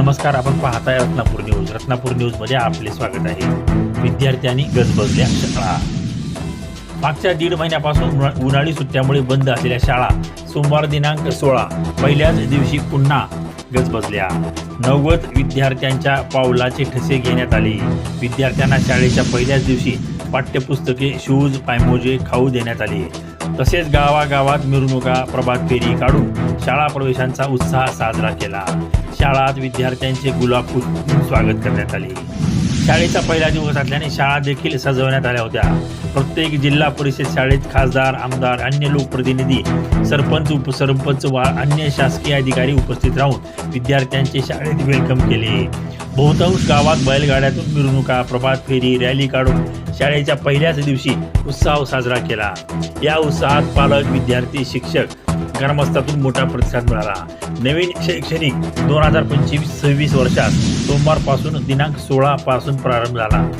नमस्कार आपण पाहताय रत्नापूर न्यूज. रत्नापूर न्यूजमध्ये आपले स्वागत आहे. विद्यार्थ्यांनी गजबजल्या शाळा. मागच्या दीड महिन्यापासून उन्हाळी सुट्ट्यामुळे बंद असलेल्या शाळा सोमवार दिनांक सोळा पहिल्याच दिवशी पुन्हा गजबजल्या. नव्वद विद्यार्थ्यांच्या पावलाचे ठसे घेण्यात आले. विद्यार्थ्यांना शाळेच्या पहिल्याच दिवशी पाठ्यपुस्तके शूज पायमोजे खाऊ देण्यात आले. तसेच गावागावात मिरवणुका प्रभात फेरी काढून शाळा प्रवेशांचा उत्साह साजरा केला. शाळात विद्यार्थ्यांचे गुलाब स्वागत करण्यात आले. शाळेचा पहिला दिवस असल्याने शाळा देखील सजवण्यात आल्या होत्या. प्रत्येक जिल्हा परिषद शाळेत खासदार आमदार अन्य लोकप्रतिनिधी सरपंच उपसरपंच व अन्य शासकीय अधिकारी उपस्थित राहून विद्यार्थ्यांचे शाळेत वेलकम केले. बहुतांश गावात बैलगाड्यातून मिरवणुका प्रभात फेरी रॅली काढून शाळेच्या पहिल्याच दिवशी उत्साह साजरा केला. या उत्साहात पालक विद्यार्थी शिक्षक ग्रामस्थातून मोठा प्रतिसाद मिळाला. नवीन शैक्षणिक दोन हजार पंचवीस सव्वीस वर्षात सोमवारपासून दिनांक सोळा पासून प्रारंभ झाला.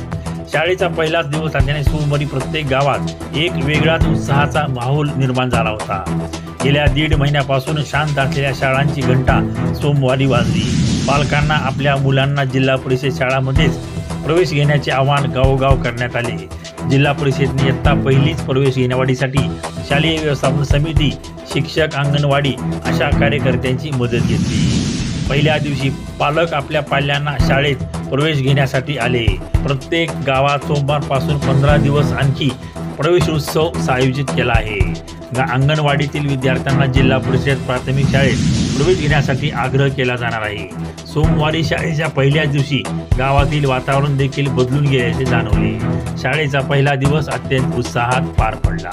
शाळेचा पहिलाच दिवस असल्याने सोमवारी प्रत्येक गावात एक वेगळाच उत्साहाचा माहोल निर्माण झाला होता. गेल्या दीड महिन्यापासून शांत असलेल्या शाळांची घंटा सोमवारी वाजली. पालकांना आपल्या मुलांना जिल्हा परिषद शाळामध्येच प्रवेश घेण्याचे आवाहन गावोगाव करण्यात आले. जिल्हा परिषदेने इयत्ता पहिलीच प्रवेश घेण्यावाढीसाठी शालेय व्यवस्थापन समिती शिक्षक अंगणवाडी अशा कार्यकर्त्यांची मदत घेतली. पहिल्या दिवशी पालक आपल्या पाल्यांना शाळेत प्रवेश घेण्यासाठी आले. प्रत्येक गावात सोमवारपासून पंधरा दिवस आणखी प्रवेश उत्सव आयोजित केला आहे. अंगणवाडीतील विद्यार्थ्यांना जिल्हा परिषद प्राथमिक शाळेत प्रवेश घेण्यासाठी आग्रह केला जाणार आहे. सोमवारी शाळेच्या पहिल्याच दिवशी गावातील वातावरण देखील बदलून गेल्याचे जाणवले. शाळेचा पहिला दिवस अत्यंत उत्साहात पार पडला.